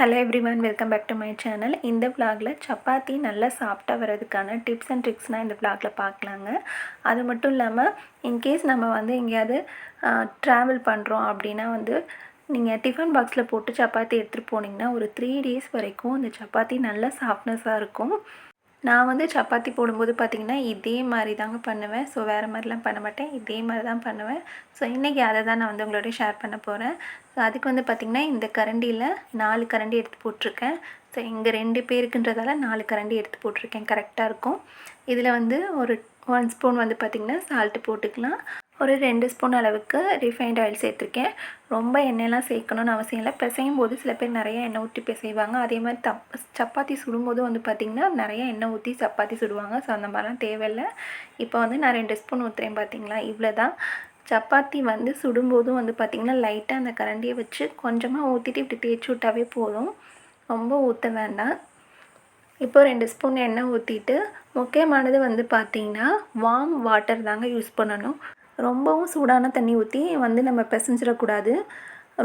Hello everyone welcome back to my channel இந்த விளாகில் சப்பாத்தி நல்லா சாஃப்டாக வர்றதுக்கான டிப்ஸ் அண்ட் ட்ரிக்ஸ்னால் இந்த விளாகில் பார்க்கலாங்க. அது மட்டும் இல்லாமல் இன்கேஸ் நம்ம வந்து எங்கேயாவது ட்ராவல் பண்ணுறோம் அப்படின்னா வந்து நீங்கள் டிஃபன் பாக்ஸில் போட்டு சப்பாத்தி எடுத்துகிட்டு போனீங்கன்னா ஒரு த்ரீ டேஸ் வரைக்கும் அந்த சப்பாத்தி நல்லா சாஃப்ட்னஸாக இருக்கும். நான் வந்து சப்பாத்தி போடும்போது பார்த்திங்கன்னா இதே மாதிரி தாங்க பண்ணுவேன். ஸோ வேறு மாதிரிலாம் பண்ண மாட்டேன். இதே மாதிரி தான் பண்ணுவேன். ஸோ இன்றைக்கி அதை தான் நான் வந்து உங்களோட ஷேர் பண்ண போகிறேன் ஸோ அதுக்கு வந்து பார்த்திங்கன்னா இந்த கரண்டியில் நாலு கரண்டி எடுத்து போட்டிருக்கேன். ஸோ இங்கே ரெண்டு பேருக்குன்றதால நாலு கரண்டி எடுத்து போட்டிருக்கேன். கரெக்டாக இருக்கும். இதில் வந்து ஒரு ஒன் ஸ்பூன் வந்து பார்த்திங்கன்னா சால்ட்டு போட்டுக்கலாம். ஒரு ரெண்டு ஸ்பூன் அளவுக்கு ரிஃபைண்ட் ஆயில் சேர்த்துருக்கேன். ரொம்ப எண்ணெயெல்லாம் சேர்க்கணும்னு அவசியம் இல்லை. பிசையும் போது சில பேர் நிறைய எண்ணெய் ஊற்றி பிசைவாங்க. அதே மாதிரி தப் சப்பாத்தி சுடும்போது வந்து பார்த்திங்கன்னா நிறைய எண்ணெய் ஊற்றி சப்பாத்தி சுடுவாங்க. ஸோ அந்த மாதிரிலாம் தேவையில்லை. இப்போ வந்து நான் ரெண்டு ஸ்பூன் ஊற்றுறேன் பார்த்திங்களா? இவ்வளோ தான் சப்பாத்தி வந்து சுடும்போதும் வந்து பார்த்திங்கன்னா லைட்டாக அந்த கரண்டியை வச்சு கொஞ்சமாக ஊற்றிட்டு இப்படி தேய்ச்சி விட்டாவே போதும். ரொம்ப ஊற்ற வேண்டாம். இப்போ ரெண்டு ஸ்பூன் எண்ணெய் ஊற்றிட்டு முக்கியமானது வந்து பார்த்திங்கன்னா வார்ம் வாட்டர் தாங்க யூஸ் பண்ணணும். ரொம்பவும் சூடான தண்ணி ஊற்றி வந்து நம்ம பிசைஞ்சிடக்கூடாது.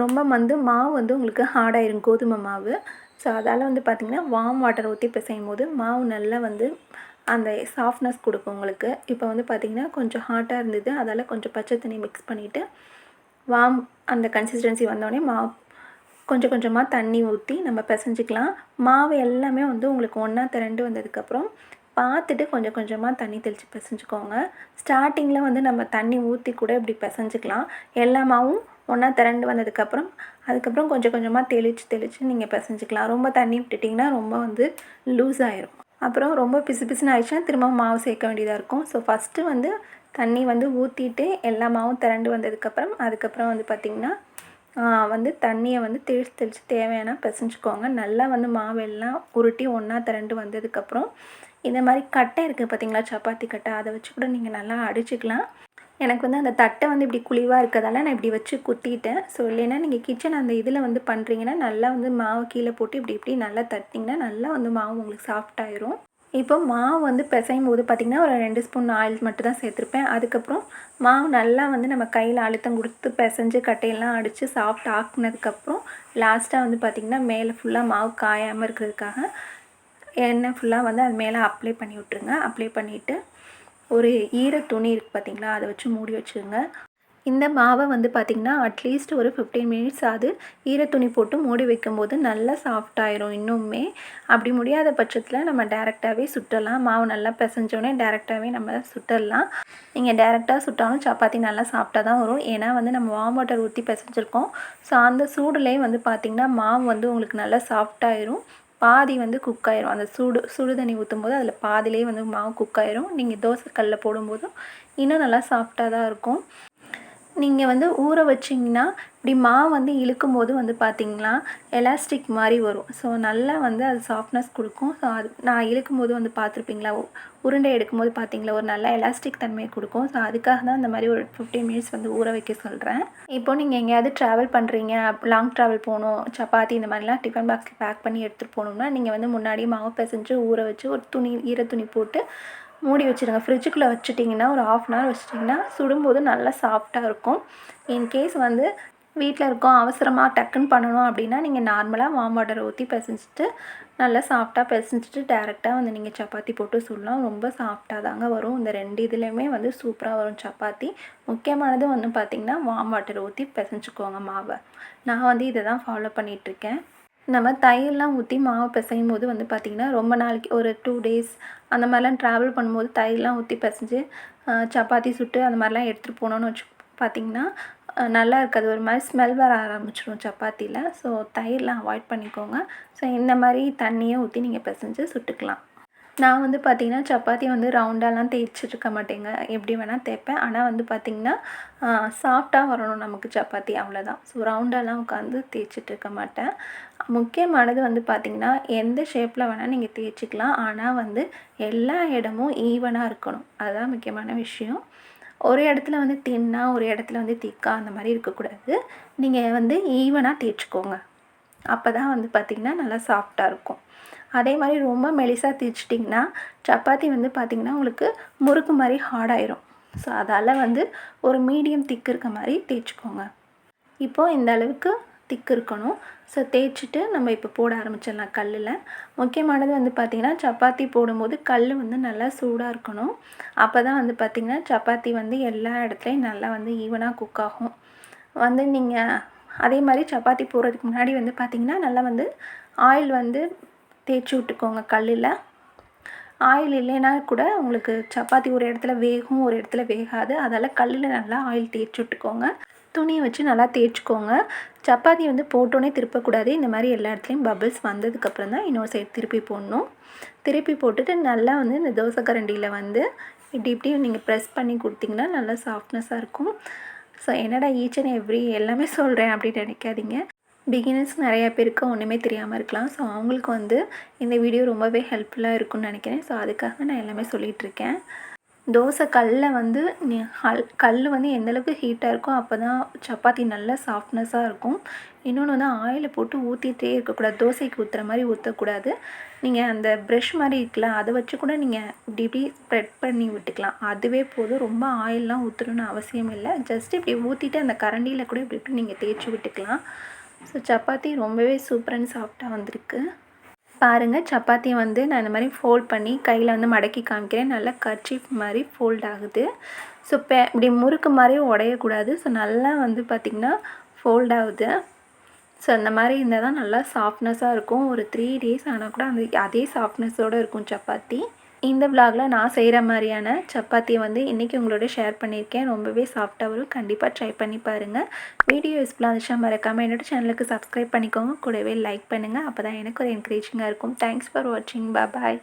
ரொம்ப வந்து மாவு வந்து உங்களுக்கு ஹார்டாயிரும் கோதுமை மாவு. ஸோ அதால் வந்து பார்த்திங்கன்னா வார்ம் வாட்டர் ஊற்றி பிசையும் போது மாவு நல்லா வந்து அந்த சாஃப்ட்னஸ் கொடுக்கும் உங்களுக்கு. இப்போ வந்து பார்த்திங்கன்னா கொஞ்சம் ஹாட்டாக இருந்தது. அதால் கொஞ்சம் பச்சை தண்ணி மிக்ஸ் பண்ணிவிட்டு வார்ம் அந்த கன்சிஸ்டன்சி வந்தோடனே மாவு கொஞ்சம் கொஞ்சமாக தண்ணி ஊற்றி நம்ம பிசைஞ்சிக்கலாம். மாவு எல்லாமே வந்து உங்களுக்கு ஒன்றா திரண்டு வந்ததுக்கப்புறம் பார்த்துட்டு கொஞ்சம் கொஞ்சமாக தண்ணி தெளித்து பிசைஞ்சுக்கோங்க. ஸ்டார்டிங்கில் வந்து நம்ம தண்ணி ஊற்றி கூட இப்படி பிசைஞ்சிக்கலாம். எல்லா மாவும் ஒன்றா திரண்டு வந்ததுக்கப்புறம் அதுக்கப்புறம் கொஞ்சம் கொஞ்சமாக தெளித்து தெளித்து நீங்கள் பிசைஞ்சிக்கலாம். ரொம்ப தண்ணி விட்டுட்டிங்கன்னா ரொம்ப வந்து லூஸ் ஆயிரும். அப்புறம் ரொம்ப பிசு பிசுன்னு ஆயிடுச்சுன்னா திரும்ப மாவு சேர்க்க வேண்டியதாக இருக்கும். ஸோ ஃபஸ்ட்டு வந்து தண்ணி வந்து ஊற்றிட்டு எல்லா மாவும் திரண்டு வந்ததுக்கப்புறம் அதுக்கப்புறம் வந்து பார்த்திங்கன்னா வந்து தண்ணியை வந்து தெளித்து தெளித்து தேவையான பிசைஞ்சுக்கோங்க. நல்லா வந்து மாவெல்லாம் உருட்டி ஒன்றா திரண்டு வந்ததுக்கப்புறம் இந்த மாதிரி கட்டை இருக்குது பார்த்தீங்களா? சப்பாத்தி கட்டை. அதை வச்சு கூட நீங்கள் நல்லா அடிச்சுக்கலாம். எனக்கு வந்து அந்த தட்டை வந்து இப்படி குழிவாக இருக்கிறதால நான் இப்படி வச்சு குத்திட்டேன். ஸோ இல்லைன்னா நீங்கள் கிச்சன் அந்த இதில் வந்து பண்ணுறீங்கன்னா நல்லா வந்து மாவு கீழே போட்டு இப்படி இப்படி நல்லா தட்டிங்கன்னா நல்லா வந்து மாவு உங்களுக்கு சாஃப்டாயிரும் இப்போ மாவு வந்து பிசையும் போது பார்த்திங்கன்னா ஒரு ரெண்டு ஸ்பூன் ஆயில் மட்டும் தான் சேர்த்துருப்பேன். அதுக்கப்புறம் மாவு நல்லா வந்து நம்ம கையில் அழுத்தம் கொடுத்து பிசைஞ்சு கட்டையெல்லாம் அடித்து சாஃப்ட் ஆக்குனதுக்கப்புறம் லாஸ்ட்டாக வந்து பார்த்திங்கன்னா மேலே ஃபுல்லாக மாவு காயாமல் இருக்கிறதுக்காக எண்ணெய் ஃபுல்லாக வந்து அது மேலே அப்ளை பண்ணி விட்ருங்க அப்ளை பண்ணிவிட்டு ஒரு ஈர துணி இருக்குது பார்த்தீங்களா அதை வச்சு மூடி வச்சுருங்க. இந்த மாவை வந்து பார்த்திங்கன்னா அட்லீஸ்ட் ஒரு ஃபிஃப்டீன் மினிட்ஸ் ஆகுது. ஈர துணி போட்டு மூடி வைக்கும்போது நல்லா சாஃப்டாயிரும் இன்னுமே. அப்படி முடியாத பட்சத்தில் நம்ம டேரெக்டாகவே சுட்டலாம். மாவு நல்லா பிசைஞ்சோடனே டேரெக்டாகவே நம்ம சுட்டலாம். நீங்கள் டேரெக்டாக சுட்டாலும் சப்பாத்தி நல்லா சாஃப்டாக தான் வரும். ஏன்னா வந்து நம்ம வார்ம் வாட்டர் ஊற்றி பிசைஞ்சிருக்கோம். ஸோ அந்த சூடுலேயே வந்து பார்த்திங்கன்னா மாவு வந்து உங்களுக்கு நல்லா சாஃப்டாயிரும் பாதி வந்து குக் ஆயிரும் அந்த சுடு சுடு தண்ணி ஊற்றும் போது அதில் பாதிலேயே வந்து மாவு குக் ஆயிரும் நீங்கள் தோசை கல்லில் போடும்போதும் இன்னும் நல்லா சாஃப்டாக தான் இருக்கும். நீங்கள் வந்து ஊற வச்சிங்கன்னா இப்படி மாவு வந்து இழுக்கும் போது வந்து பார்த்திங்கன்னா எலாஸ்டிக் மாதிரி வரும். ஸோ நல்லா வந்து அது சாஃப்ட்னஸ் கொடுக்கும். ஸோ அது நான் இழுக்கும் போது வந்து பார்த்துருப்பீங்களா உருண்டை எடுக்கும்போது பார்த்திங்களா ஒரு நல்ல எலாஸ்டிக் தன்மையை கொடுக்கும். ஸோ அதுக்காக தான் இந்த மாதிரி ஒரு ஃபிஃப்டீன் மினிட்ஸ் வந்து ஊற வைக்க சொல்கிறேன் இப்போ நீங்கள் எங்கேயாவது ட்ராவல் பண்ணுறீங்க லாங் ட்ராவல் போகணும் சப்பாத்தி இந்த மாதிரிலாம் டிஃபன் பாக்ஸில் பேக் பண்ணி எடுத்துகிட்டு போகணும்னா நீங்கள் வந்து முன்னாடியே மாவு பிசைஞ்சு ஊற வச்சு ஒரு துணி ஈர துணி போட்டு மூடி வச்சுருங்க. ஃப்ரிட்ஜுக்குள்ளே வச்சுட்டிங்கன்னா ஒரு ஆஃப் அன் ஹவர் வச்சுட்டிங்கன்னா சுடும்போது நல்லா சாஃப்டாக இருக்கும். இன்கேஸ் வந்து வீட்டில் இருக்கோம் அவசரமாக டக்குன்னு பண்ணணும் அப்படின்னா நீங்கள் நார்மலாக வார்ம் வாட்டர் ஊற்றி பிசைஞ்சிட்டு நல்லா சாஃப்டாக பிசைஞ்சிட்டு டேரெக்டாக வந்து நீங்கள் சப்பாத்தி போட்டு சுடலாம். ரொம்ப சாஃப்டாக தாங்க வரும். இந்த ரெண்டு இதுலேயுமே வந்து சூப்பராக வரும் சப்பாத்தி. முக்கியமானது வந்து பார்த்திங்கன்னா வார்ம் வாட்டர் ஊற்றி பிசைஞ்சுக்கோங்க மாவை. நான் வந்து இதை தான் ஃபாலோ பண்ணிகிட்ருக்கேன் நம்ம தயிர்லாம் ஊற்றி மாவு பிசையும் போது வந்து பார்த்திங்கன்னா ரொம்ப நாளைக்கு ஒரு டூ டேஸ் அந்த மாதிரிலாம் ட்ராவல் பண்ணும்போது தயிர்லாம் ஊற்றி பிசைஞ்சு சப்பாத்தி சுட்டு அந்த மாதிரிலாம் எடுத்துகிட்டு போனோன்னு வச்சு பார்த்திங்கன்னா நல்லா இருக்காது. ஒரு மாதிரி ஸ்மெல் வர ஆரம்பிச்சிடும் சப்பாத்தியில் ஸோ தயிர்லாம் அவாய்ட் பண்ணிக்கோங்க. ஸோ இந்த மாதிரி தண்ணியை ஊற்றி நீங்கள் பிசைஞ்சு சுட்டுக்கலாம். நான் வந்து பார்த்திங்கன்னா சப்பாத்தி வந்து ரவுண்டாலாம் தேய்ச்சிட்ருக்க மாட்டேங்க. எப்படி வேணால் தேய்ப்பேன். ஆனால் வந்து பார்த்திங்கன்னா சாஃப்டாக வரணும் நமக்கு சப்பாத்தி அவ்வளோதான் ஸோ ரவுண்டாலாம் உட்காந்து தேய்ச்சிட்ருக்க மாட்டேன். முக்கியமானது வந்து பார்த்திங்கன்னா எந்த ஷேப்பில் வேணால் நீங்கள் தேய்ச்சிக்கலாம். ஆனால் வந்து எல்லா இடமும் ஈவனாக இருக்கணும். அதுதான் முக்கியமான விஷயம். ஒரு இடத்துல வந்து தின்னாக ஒரு இடத்துல வந்து திக்காக அந்த மாதிரி இருக்கக்கூடாது. நீங்கள் வந்து ஈவனாக தேய்ச்சிக்கோங்க. அப்போ தான் வந்து பார்த்திங்கன்னா நல்லா சாஃப்டாக இருக்கும். அதே மாதிரி ரொம்ப மெலிசாக தேய்ச்சிட்டிங்கன்னா சப்பாத்தி வந்து பார்த்திங்கன்னா உங்களுக்கு முறுக்கு மாதிரி ஹார்டாயிரும் ஸோ அதால் வந்து ஒரு மீடியம் திக்கு இருக்க மாதிரி தேய்ச்சிக்கோங்க. இப்போது இந்த அளவுக்கு திக்கு இருக்கணும். ஸோ தேய்ச்சிட்டு நம்ம இப்போ போட ஆரம்பிச்சிடலாம் கல்லில். முக்கியமானது வந்து பார்த்திங்கன்னா சப்பாத்தி போடும்போது கல் வந்து நல்லா சூடாக இருக்கணும். அப்போ தான் வந்து பார்த்திங்கன்னா சப்பாத்தி வந்து எல்லா இடத்துலையும் நல்லா வந்து ஈவனாக குக் ஆகும். வந்து நீங்கள் அதே மாதிரி சப்பாத்தி போடுறதுக்கு முன்னாடி வந்து பார்த்திங்கன்னா நல்லா வந்து ஆயில் வந்து தேய்ச்சி விட்டுக்கோங்க கல்லில். ஆயில் இல்லைன்னா கூட உங்களுக்கு சப்பாத்தி ஒரு இடத்துல வேகும் ஒரு இடத்துல வேகாது. அதால் கல்லில் நல்லா ஆயில் தேய்ச்சி விட்டுக்கோங்க. துணியை வச்சு நல்லா தேய்ச்சிக்கோங்க. சப்பாத்தி வந்து போட்டோன்னே திருப்பக்கூடாது. இந்த மாதிரி எல்லா இடத்துலையும் பபிள்ஸ் வந்ததுக்கப்புறம் தான் இன்னொரு சைடு திருப்பி போடணும். திருப்பி போட்டுட்டு நல்லா வந்து இந்த தோசை கரண்டியில் வந்து இப்படி இப்படி நீங்கள் ப்ரெஸ் பண்ணி கொடுத்தீங்கன்னா நல்லா சாஃப்ட்னஸாக இருக்கும். ஸோ என்னடா ஈச் அண்ட் எவ்ரி எல்லாமே சொல்கிறேன் அப்படின்னு நினைக்காதீங்க. பிகினர்ஸ் நிறையா பேருக்கு ஒன்றுமே தெரியாமல் இருக்கலாம். ஸோ அவங்களுக்கு வந்து இந்த வீடியோ ரொம்பவே ஹெல்ப்ஃபுல்லாக இருக்கும்னு நினைக்கிறேன். ஸோ அதுக்காக நான் எல்லாமே சொல்லிகிட்ருக்கேன் தோசை கல்லில் வந்து நீ ஹல் கல் வந்து எந்தளவுக்கு ஹீட்டாக இருக்கோ அப்போ தான் சப்பாத்தி நல்லா சாஃப்ட்னஸாக இருக்கும். இன்னொன்று வந்து ஆயிலை போட்டு ஊற்றிட்டே இருக்கக்கூடாது. தோசைக்கு ஊற்றுற மாதிரி ஊற்றக்கூடாது நீங்கள் அந்த ப்ரெஷ் மாதிரி இருக்குல்ல அதை வச்சு கூட நீங்கள் இப்படி இப்படி ஸ்ப்ரெட் பண்ணி விட்டுக்கலாம். அதுவே போதும். ரொம்ப ஆயிலெலாம் ஊற்றணுன்னு அவசியம் இல்லை. ஜஸ்ட் இப்படி ஊற்றிட்டு அந்த கரண்டியில் கூட இப்படி இப்படி நீங்கள் தேய்ச்சி விட்டுக்கலாம். ஸோ சப்பாத்தி ரொம்பவே சூப்பர் அண்ட் சாஃப்டாக வந்திருக்கு. பாருங்கள் சப்பாத்தி வந்து நான் இந்த மாதிரி ஃபோல்ட் பண்ணி கையில் வந்து மடக்கி காமிக்கிறேன். நல்லா கர்ச்சீஃப் மாதிரி ஃபோல்ட் ஆகுது. ஸோ பே இப்படி முறுக்கு மாதிரி உடையக்கூடாது. ஸோ நல்லா வந்து பார்த்திங்கன்னா ஃபோல்ட் ஆகுது. ஸோ அந்த மாதிரி இருந்தால் தான் நல்லா சாஃப்ட்னஸாக இருக்கும். ஒரு த்ரீ டேஸ் ஆனால் கூட அந்த அதே சாஃப்ட்னஸோடு இருக்கும் சப்பாத்தி. இந்த விலாகில் நான் செய்கிற மாதிரியான சப்பாத்தியை வந்து இன்றைக்கி உங்களோட ஷேர் பண்ணியிருக்கேன். ரொம்பவே சாஃப்டாக வரும். கண்டிப்பாக ட்ரை பண்ணி பாருங்கள் வீடியோ யூஸ்ஃபுல்லாக இருந்துச்சா மறக்காமல் என்னோடய சேனலுக்கு சப்ஸ்கிரைப் பண்ணிக்கோங்க. கூடவே லைக் பண்ணுங்கள் அப்போ தான் எனக்கு ஒரு என்கரேஜிங்காக இருக்கும். தேங்க்ஸ் ஃபார் வாட்சிங் பாய்